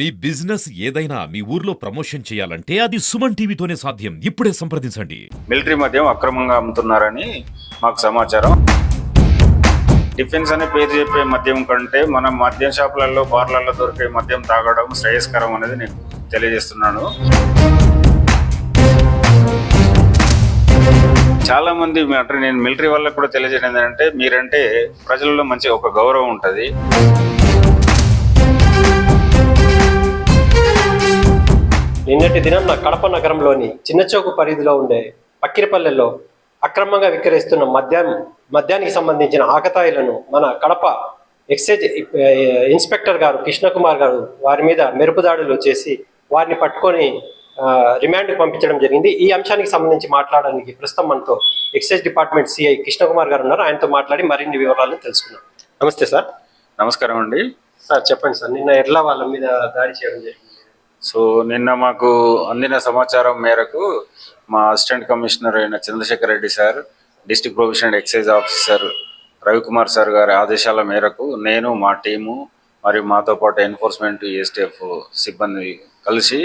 మీ business ఏదైనా మీ ఊర్లో promotion చేయాలంటే అది సుమన్ టీవీతోనే సాధ్యం. ఇప్పుడే సంప్రదించండి. మిలిటరీ మద్యం అక్రమంగా అమ్ముతున్నారని మాకు సమాచారం. డిఫెన్స్ అనే పేరు చెప్పే మద్యం కంటే మన మద్యం షాపులలో బార్లలో దొరికే మద్యం తాగడం శ్రేయస్కరం అనేది నేను తెలియజేస్తున్నాను. చాలా మంది అంటే నేను మిలిటరీ వల్ల కూడా తెలియజేయడం ఏంటంటే మీరంటే ప్రజలలో మంచి ఒక గౌరవం ఉంటుంది. నిన్నటి దినం కడప నగరంలోని చిన్నచౌకు పరిధిలో ఉండే పక్కిరిపల్లెల్లో అక్రమంగా విక్రయిస్తున్న మద్యం మద్యానికి సంబంధించిన ఆకతాయిలను మన కడప ఎక్సైజ్ ఇన్స్పెక్టర్ గారు కృష్ణకుమార్ గారు వారి మీద మెరుపు దాడులు చేసి వారిని పట్టుకొని రిమాండ్కి పంపించడం జరిగింది. ఈ అంశానికి సంబంధించి మాట్లాడడానికి ప్రస్తుతం మనతో ఎక్సైజ్ డిపార్ట్మెంట్ సిఐ కృష్ణకుమార్ గారు ఉన్నారు. ఆయనతో మాట్లాడి మరిన్ని వివరాలను తెలుసుకున్నాం నమస్తే సార్. నమస్కారం అండి. సార్ చెప్పండి సార్. నిన్న ఎట్లా వాళ్ళ మీద దాడి చేయడం జరిగింది. సో నిన్న మాకు అందిన సమాచారం మేరకు మా అసిస్టెంట్ కమిషనర్ అయిన Chandrasekhar Reddy sir district provisional excise officer Ravikumar sir గారి ఆదేశాల మేరకు నేను మా టీము మరియు మాతో పాటు ఎన్ఫోర్స్మెంట్ ఎస్టీఎఫ్ సిబ్బంది కలిసి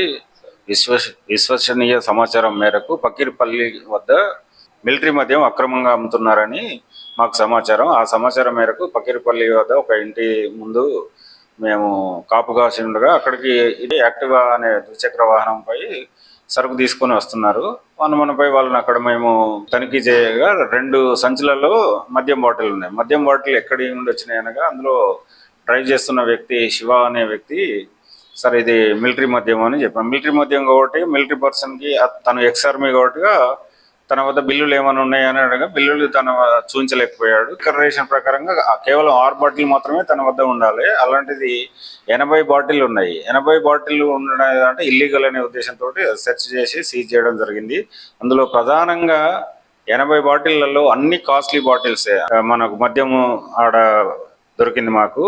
విశ్వ విశ్వసనీయ సమాచారం మేరకు పక్కిరిపల్లి వద్ద మిలిటరీ మద్యం అక్రమంగా అమ్ముతున్నారని మాకు సమాచారం. ఆ సమాచారం మేరకు పకీర్పల్లి వద్ద ఒక ఇంటి ముందు మేము కాపు కాసి ఉండగా అక్కడికి ఇది యాక్టివా అనే ద్విచక్ర వాహనంపై సరుకు తీసుకొని వస్తున్నారు. మనపై వాళ్ళని అక్కడ మేము తనిఖీ చేయగా రెండు సంచులలో మద్యం బాటిల్ ఉన్నాయి. మద్యం బాటిల్ ఎక్కడి నుండి వచ్చినాయి అనగా అందులో డ్రైవ్ చేస్తున్న వ్యక్తి శివ అనే వ్యక్తి సరే ఇది మిలిటరీ మద్యం అని చెప్పాను మిలిటరీ మద్యం కాబట్టి మిలిటరీ పర్సన్కి తను ఎక్స్ ఆర్మీ కాబట్టిగా తన వద్ద బిల్లులు ఏమైనా ఉన్నాయని అడగా బిల్లులు తన చూపించలేకపోయాడు రేషన్ ప్రకారంగా కేవలం ఆరు బాటిల్ మాత్రమే తన వద్ద ఉండాలి. అలాంటిది ఎనభై బాటిల్ ఉన్నాయి. ఎనభై బాటిల్ ఉండడం అంటే ఇల్లీగల్ అనే ఉద్దేశంతో సెర్చ్ చేసి సీజ్ చేయడం జరిగింది. అందులో ప్రధానంగా ఎనభై బాటిళ్ళలో అన్ని కాస్ట్లీ బాటిల్సే. మనకు మద్యము ఆడ దొరికింది మాకు.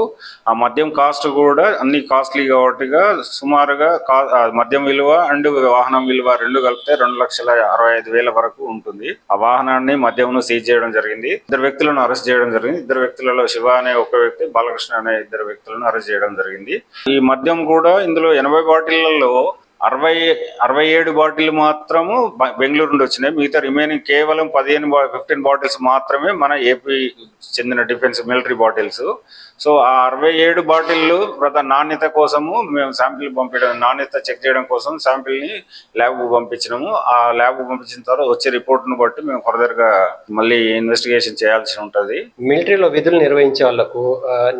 ఆ మద్యం కాస్ట్ కూడా అన్ని కాస్ట్లీ కాబట్టిగా సుమారుగా కా మద్యం విలువ అండ్ వాహనం విలువ రెండు కలిపితే రెండు లక్షల అరవై ఐదు వేల వరకు ఉంటుంది. ఆ వాహనాన్ని మద్యంను సీజ్ చేయడం జరిగింది. ఇద్దరు వ్యక్తులను అరెస్ట్ చేయడం జరిగింది. ఇద్దరు వ్యక్తులలో శివ అనే ఒక వ్యక్తి బాలకృష్ణ అనే ఇద్దరు వ్యక్తులను అరెస్ట్ చేయడం జరిగింది. ఈ మద్యం కూడా ఇందులో ఎనభై బాటిళ్ళలో అరవై అరవై ఏడు బాటిల్ మాత్రము బెంగళూరు నుండి వచ్చినాయి. మిగతా రిమైనింగ్ కేవలం పదిహేను ఫిఫ్టీన్ బాటిల్స్ మాత్రమే మన ఏపీ చెందిన డిఫెన్స్ మిలిటరీ బాటిల్స్ సో ఆ అరవై ఏడు బాటిల్లు ప్రధాన నాణ్యత కోసము మేము శాంపిల్ పంపించడం నాణ్యత చెక్ చేయడం కోసం శాంపిల్ని ల్యాబ్కు పంపించినాము. ఆ ల్యాబ్ పంపించిన తర్వాత వచ్చే రిపోర్ట్ను బట్టి మేము ఫర్దర్గా మళ్ళీ ఇన్వెస్టిగేషన్ చేయాల్సి ఉంటుంది. మిలిటరీలో విధులు నిర్వహించే వాళ్ళకు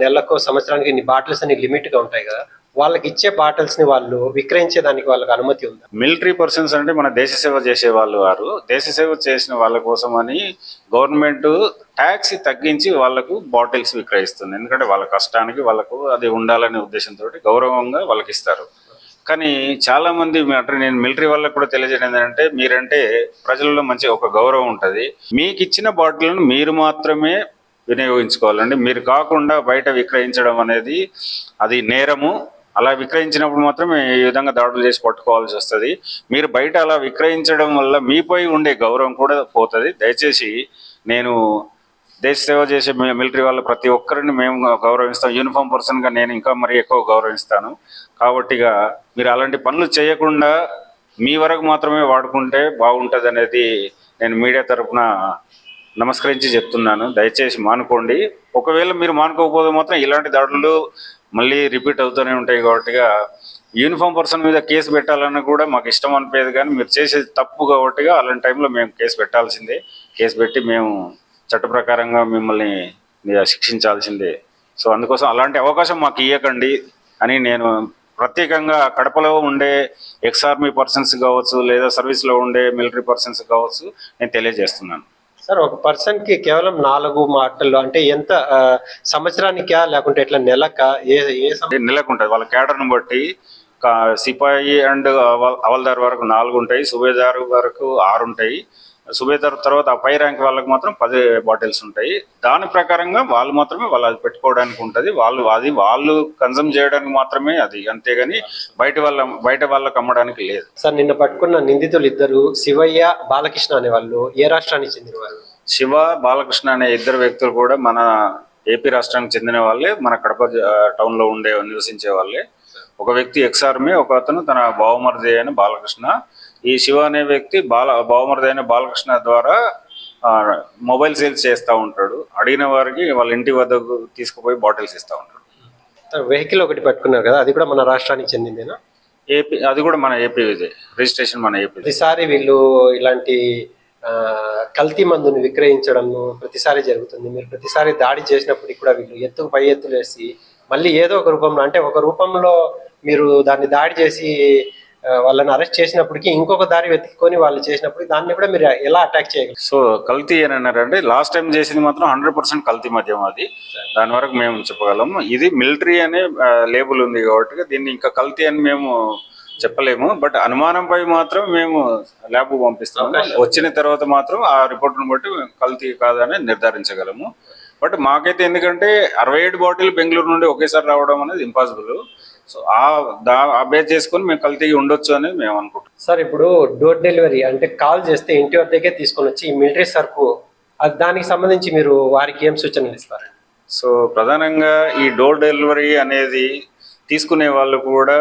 నెలకు సంవత్సరానికి ఇన్ని బాటిల్స్ అన్ని లిమిట్గా ఉంటాయి కదా. వాళ్ళకి ఇచ్చే బాటిల్స్ని వాళ్ళు విక్రయించేదానికి వాళ్ళకి అనుమతి ఉందా? మిలిటరీ పర్సన్స్ అంటే మన దేశ సేవ చేసే వాళ్ళు వారు. దేశ సేవ చేసిన వాళ్ళ కోసం అని గవర్నమెంట్ ట్యాక్స్ తగ్గించి వాళ్ళకు బాటిల్స్ విక్రయిస్తుంది. ఎందుకంటే వాళ్ళ కష్టానికి వాళ్ళకు అది ఉండాలనే ఉద్దేశంతో గౌరవంగా వాళ్ళకి ఇస్తారు కానీ చాలా మంది అంటే నేను మిలిటరీ వాళ్ళకి కూడా తెలియజేయడం ఏంటంటే మీరంటే ప్రజలలో మంచి ఒక గౌరవం ఉంటుంది. మీకు ఇచ్చిన బాటిల్ను మీరు మాత్రమే వినియోగించుకోవాలండి. మీరు కాకుండా బయట విక్రయించడం అనేది అది నేరము. అలా విక్రయించినప్పుడు మాత్రమే ఈ విధంగా దాడులు చేసి పట్టుకోవాల్సి వస్తుంది. మీరు బయట అలా విక్రయించడం వల్ల మీపై ఉండే గౌరవం కూడా పోతుంది. దయచేసి నేను దేశ సేవ చేసే మిలిటరీ వాళ్ళ ప్రతి ఒక్కరిని మేము గౌరవిస్తాం. యూనిఫామ్ పర్సన్గా నేను ఇంకా మరీ ఎక్కువ గౌరవిస్తాను. కాబట్టిగా మీరు అలాంటి పనులు చేయకుండా మీ వరకు మాత్రమే వాడుకుంటే బాగుంటుంది అనేది నేను మీడియా తరఫున నమస్కరించి చెప్తున్నాను. దయచేసి మానుకోండి. ఒకవేళ మీరు మానుకోకపోతే మాత్రం ఇలాంటి దాడులు మళ్ళీ రిపీట్ అవుతూనే ఉంటాయి కాబట్టిగా యూనిఫామ్ పర్సన్ మీద కేసు పెట్టాలన్నా కూడా మాకు ఇష్టం అనిపేది కానీ మీరు చేసేది తప్పు కాబట్టిగా అలాంటి టైంలో మేము కేసు పెట్టాల్సిందే. కేసు పెట్టి మేము చట్ట ప్రకారంగా మిమ్మల్ని శిక్షించాల్సిందే. సో అందుకోసం అలాంటి అవకాశం మాకు ఇవ్వకండి అని నేను ప్రత్యేకంగా కడపలో ఉండే ఎక్స్ ఆర్మీ పర్సన్స్ కావచ్చు లేదా సర్వీస్లో ఉండే మిలిటరీ పర్సన్స్ కావచ్చు నేను తెలియజేస్తున్నాను. సార్ ఒక పర్సన్కి కేవలం నాలుగు మాటలు అంటే ఎంత సంవత్సరానికా లేకుంటే ఇట్లా నెలక ఏ ఏ నెలకు ఉంటుంది వాళ్ళ కేడర్ను బట్టి సిపాయి అండ్ అవల్దార్ వరకు నాలుగు ఉంటాయి సుబేదారు వరకు ఆరు ఉంటాయి సుబేదార్ తర్వాత ఆ పై ర్యాంక్ వాళ్ళకి మాత్రం పది బాటిల్స్ ఉంటాయి. దాని ప్రకారంగా వాళ్ళు మాత్రమే వాళ్ళు అది పెట్టుకోవడానికి ఉంటుంది. వాళ్ళు అది వాళ్ళు కన్సమ్ చేయడానికి మాత్రమే అది. అంతేగాని బయట వాళ్ళ బయట వాళ్ళకి అమ్మడానికి లేదు. సార్ నిన్న పట్టుకున్న నిందితులు ఇద్దరు శివయ్య బాలకృష్ణ అనే వాళ్ళు ఏ రాష్ట్రానికి చెందిన వాళ్ళు? శివ బాలకృష్ణ అనే ఇద్దరు వ్యక్తులు కూడా మన ఏపీ రాష్ట్రానికి చెందిన వాళ్ళే మన కడప జ- టౌన్లో ఉండే నివసించే వాళ్ళే. ఒక వ్యక్తి ఎక్స్ ఆర్మీ ఒక అతను తన బావమరిది అయిన బాలకృష్ణ. ఈ శివ అనే వ్యక్తి బాల బావమరిది అయిన బాలకృష్ణ ద్వారా మొబైల్ సేల్స్ చేస్తూ ఉంటాడు. అడిగిన వారికి వాళ్ళ ఇంటి వద్దకు తీసుకుపోయి బాటిల్స్ ఇస్తూ ఉంటాడు. వెహికల్ ఒకటి పట్టుకున్నారు కదా అది కూడా మన రాష్ట్రానికి చెందిందేనా? ఏపీ అది కూడా మన ఏపీ ఇదే రిజిస్ట్రేషన్ మన ఏపీ ప్రతిసారి వీళ్ళు ఇలాంటి కల్తీ మందుని విక్రయించడం ప్రతిసారి జరుగుతుంది. మీరు ప్రతిసారి దాడి చేసినప్పటికి కూడా వీళ్ళు ఎత్తుకు పై ఎత్తులు వేసి మళ్ళీ ఏదో ఒక రూపంలో అంటే ఒక రూపంలో మీరు దాన్ని దాడి చేసి వాళ్ళని అరెస్ట్ చేసినప్పటికీ ఇంకొక దారి వెతుక్కొని వాళ్ళు చేసినప్పుడు దాన్ని కూడా మీరు ఎలా అటాక్ చేయగలరు? సో కల్తీ అని అన్నారంటే లాస్ట్ టైం చేసింది మాత్రం హండ్రెడ్ పర్సెంట్ కల్తీ మద్యం అది. దాని వరకు మేము చెప్పగలము ఇది మిలిటరీ అనే లేబుల్ ఉంది కాబట్టి దీన్ని ఇంకా కల్తీ అని మేము చెప్పలేము. బట్ అనుమానంపై మాత్రం మేము ల్యాబ్ పంపిస్తాము. వచ్చిన తర్వాత మాత్రం ఆ రిపోర్ట్ను బట్టి కల్తీ కాదని నిర్ధారించగలము. బట్ మాకైతే ఎందుకంటే అరవై ఏడు బాటిల్ బెంగళూరు నుండి ఒకేసారి రావడం అనేది ఇంపాసిబుల్ సో ఆ దా ఆ బేస్ చేసుకొని మేము కల్తీ ఉండొచ్చు అనేది మేము అనుకుంటున్నాం. సార్ ఇప్పుడు డోర్ డెలివరీ అంటే కాల్ చేస్తే ఇంటి వద్దకే తీసుకొని వచ్చి ఈ మిలిటరీ సరుకు అది దానికి సంబంధించి మీరు వారికి ఏం సూచనలు ఇస్తారు? సో ప్రధానంగా ఈ డోర్ డెలివరీ అనేది తీసుకునే వాళ్ళు కూడా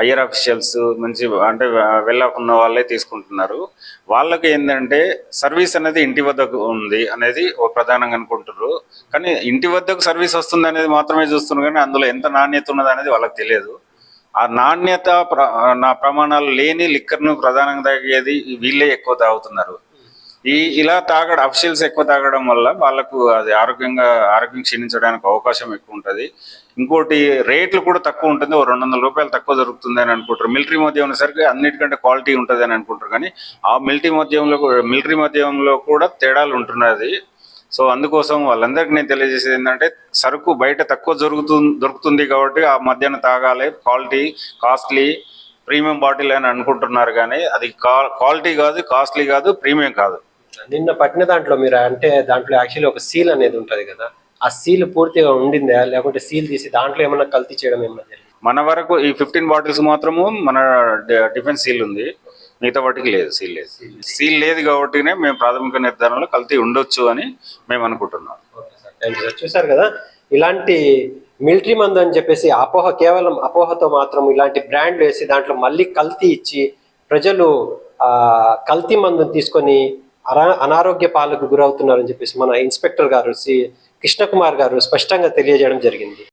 హయ్యర్ అఫీషియల్స్ మంచి అంటే వెళ్ళకున్న వాళ్ళే తీసుకుంటున్నారు. వాళ్ళకి ఏంటంటే సర్వీస్ అనేది ఇంటి వద్దకు ఉంది అనేది ఒక ప్రధానంగా అనుకుంటారు కానీ ఇంటి వద్దకు సర్వీస్ వస్తుంది అనేది మాత్రమే చూస్తున్నారు కానీ అందులో ఎంత నాణ్యత ఉన్నది అనేది వాళ్ళకి తెలియదు. ఆ నాణ్యత ప్ర- నా ప్రమాణాలు లేని లిక్కర్ను ప్రధానంగా తాగేది వీళ్ళే ఎక్కువ తాగుతున్నారు. ఈ ఇలా తాగడం అఫిషియల్స్ ఎక్కువ తాగడం వల్ల వాళ్ళకు అది ఆరోగ్యంగా ఆరోగ్యం క్షీణించడానికి అవకాశం ఎక్కువ ఉంటుంది. ఇంకోటి రేట్లు కూడా తక్కువ ఉంటుంది. ఓ రెండు వందల రూపాయలు తక్కువ దొరుకుతుంది అని అనుకుంటారు. మిలిటరీ మద్యం అనేసరికి అన్నిటికంటే క్వాలిటీ ఉంటుంది అని అనుకుంటారు. కానీ ఆ మిలిటరీ మద్యంలో మిలిటరీ మద్యంలో కూడా తేడాలు ఉంటున్నది. సో అందుకోసం వాళ్ళందరికీ నేను తెలియజేసేది ఏంటంటే సరుకు బయట తక్కువ దొరుకుతుంది దొరుకుతుంది కాబట్టి ఆ మధ్యాహ్నం తాగాలి. క్వాలిటీ కాస్ట్లీ ప్రీమియం బాటిల్ అని అనుకుంటున్నారు. కానీ అది క్వాలిటీ కాదు కాస్ట్లీ కాదు ప్రీమియం కాదు. నిన్న పట్టిన దాంట్లో మీరు అంటే దాంట్లో యాక్చువల్లీ ఒక సీల్ అనేది ఉంటది కదా ఆ సీల్ పూర్తిగా ఉండిందా? లేకుంటే సీల్ తీసి దాంట్లో ఏమన్నా కల్తీ చేయడం ఏమన్నా జరిగిందా? మన వరకు ఈ ఫిఫ్టీన్ బాటిల్స్ మాత్రము మన డిఫెన్స్ సీల్ ఉంది. మిగతా వాటికి లేదు సీల్ లేదు. సీల్ లేదు. కాబట్టినే మేము ప్రాథమిక నిర్ధారణలో కల్తీ ఉండొచ్చు అని మేము అనుకుంటున్నాం. చూసారు కదా ఇలాంటి మిలిటరీ మందు అని చెప్పేసి అపోహ కేవలం అపోహతో మాత్రం ఇలాంటి బ్రాండ్ వేసి దాంట్లో మళ్ళీ కల్తీ ఇచ్చి ప్రజలు ఆ కల్తీ మందుని తీసుకొని అనారోగ్య పాలకు గురవుతున్నారని చెప్పేసి మన ఇన్స్పెక్టర్ గారు శ్రీ కృష్ణకుమార్ గారు స్పష్టంగా తెలియజేయడం జరిగింది.